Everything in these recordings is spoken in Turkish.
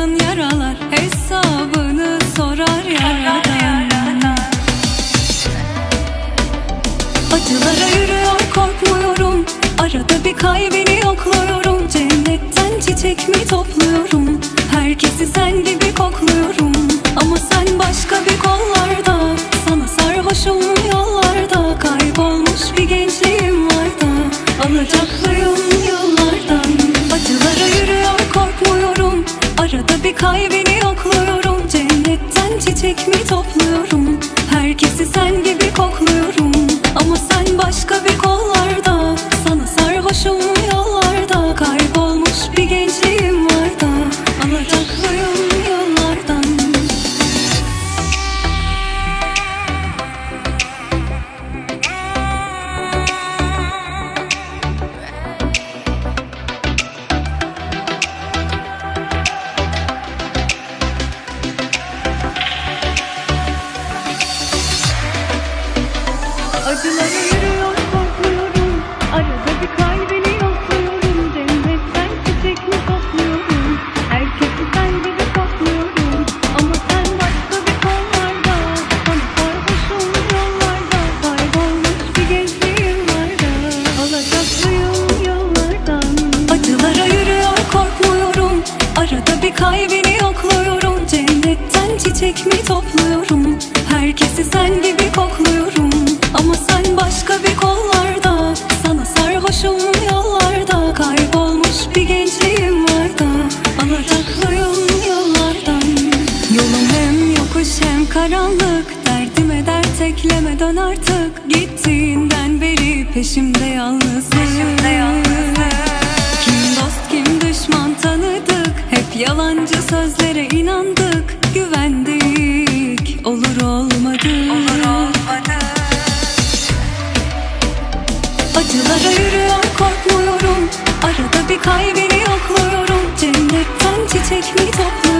açtığın yaralar Hesabını sorar yaradan Acılara yürüyor korkmuyorum. Arada bir kalbini yokluyorum. Cennetten çiçek mi topluyorum? Herkesi sen gibi kokluyorum. Ama sen başka bir kollarda Sana sarhoşum yollarda. Kaybolmuş bir gençliğim var da Alacaklıyım kalbini yokluyorum Cennetten çiçek mi topluyorum? Herkesi sen gibi kokluyorum Ama sen başka bir kollarda Sana sarhoşum Herkesi sen gibi kokluyorum. Ama sen başka bir kollarda. Sana sarhoşum yollarda. Kaybolmuş bir gençliğim var da. Alacaklıyım yollardan. Yolum hem yokuş hem karanlık. Derdime dert ekleme dön artık. Gittiğinden beri peşimde yalnızlık Kim dost kim düşman tanıdık. Hep yalancı sözlere inandık. Güvendik Acılara yürüyor korkmuyorum. Arada bir kalbini yokluyorum. Cennetten çiçek mi topluyorum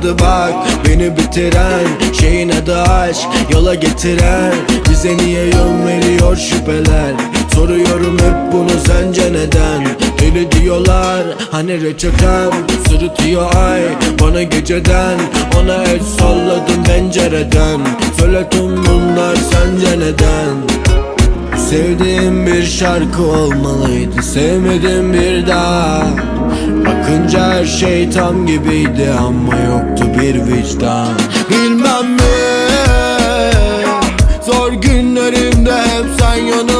yaramadı bak beni bitiren Şeyin adı aşk yola getiren Bize niye yön veriyor şüpheler? Soruyorum hep bunu sence neden? Deli diyorlar hani reçetem Sırıtıyor ay bana geceden Ona el salladım pencereden. Söyle tüm bunlar sence neden Sevdiğim bir şarkı olmalıydı Sevmedim bir daha. Bakınca her şey tam gibiydi Ama yoktu bir vicdan. Bilmem mi? Zor günlerimde hep sen yanımda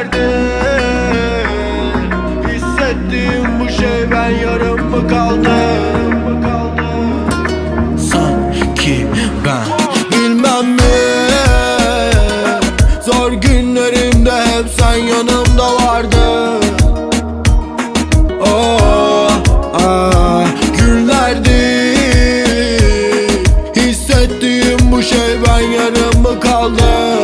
Günlerde Hissettiğim bu şey ben yarım mı kaldım mı kaldım? Sanki ben bilmem mi? Zor günlerimde hep sen yanımda vardın. Oh, ah, günlerdi. Hissettiğim bu şey ben yarım mı kaldım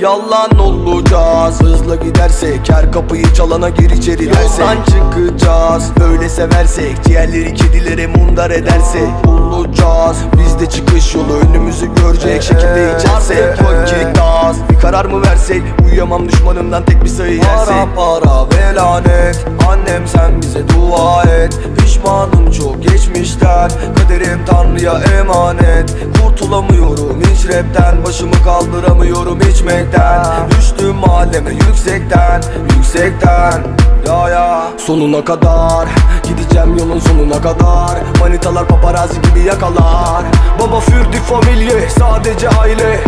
Yalan olacağız. Hızlı gidersek her kapıyı çalana gir içeri dersek. Yoldan çıkacağız. Böyle seversek Ciğerleri kedilere mundar edersek. Bulacağız. Biz de çıkış yolu önümüzü görecek şekilde içersek. Vakit az Bir karar mı versek? Uyuyamam düşmanımdan tek bir sayı yersek Para para ve lanet Annem sen bize dua et. Pişmanım çok geçmişten. Kaderim tanrıya emanet. Kurtulamıyorum hiç rapten. Başımı kaldıramıyorum içmekten Düştüm mahalleme yüksekten Yüksekten. Ya ya. Sonuna kadar Gideceğim yolun sonuna kadar. Manitalar paparazzi gibi yakalar. Baba fürdü familye sadece aile.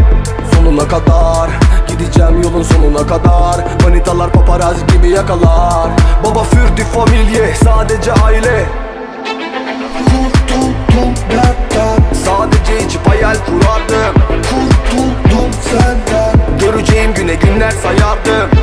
Sonuna kadar Gideceğim yolun sonuna kadar. Manitalar paparazzi gibi yakalar. Baba fürdü familye sadece aile. Sadece içip hayal kurardım sayardım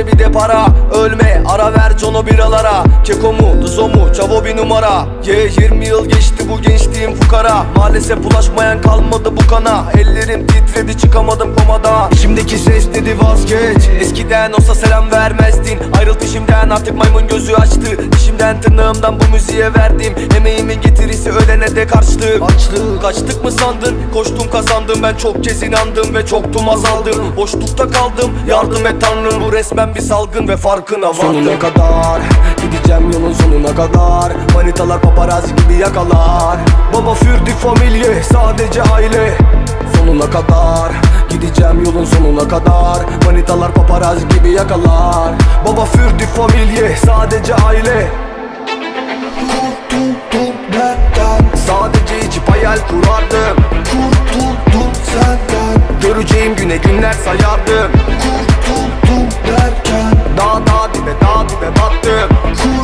bize bir de para. Ölme ara ver Jono biralara. Keko mu Duzo mu Çavo bir numara. Ye 20 yıl geçti bu gençliğim fukara. Maalesef bulaşmayan kalmadı bu kana. Ellerim titredi çıkamadım komada. İçimdeki ses dedi vazgeç. Eskiden olsa selam vermezdin. Ayrıl peşimden artık maymun gözü açtı. Dişimden tırnağımdan bu müziğe verdim. Emeğimin getirisi ölene de karşılık. Açlık Kaçtık mı sandın? Koştum kazandım. Ben çok kez inandım ve çoktum azaldım. Boşlukta kaldım. Yardım et tanrım. Bu resmen bir salgın ve farkına vardım Sonuna kadar? Gideceğim yolun sonuna kadar. Manitalar paparazzi gibi yakalar. Baba fürdü familye sadece aile. Sonuna kadar. Gideceğim yolun sonuna kadar. Manitalar paparazzi gibi yakalar. Baba fürdü familye sadece aile. Kurtuldum dertten Sadece içip hayal kurardım. Kurtuldum senden. Göreceğim güne günler sayardım through.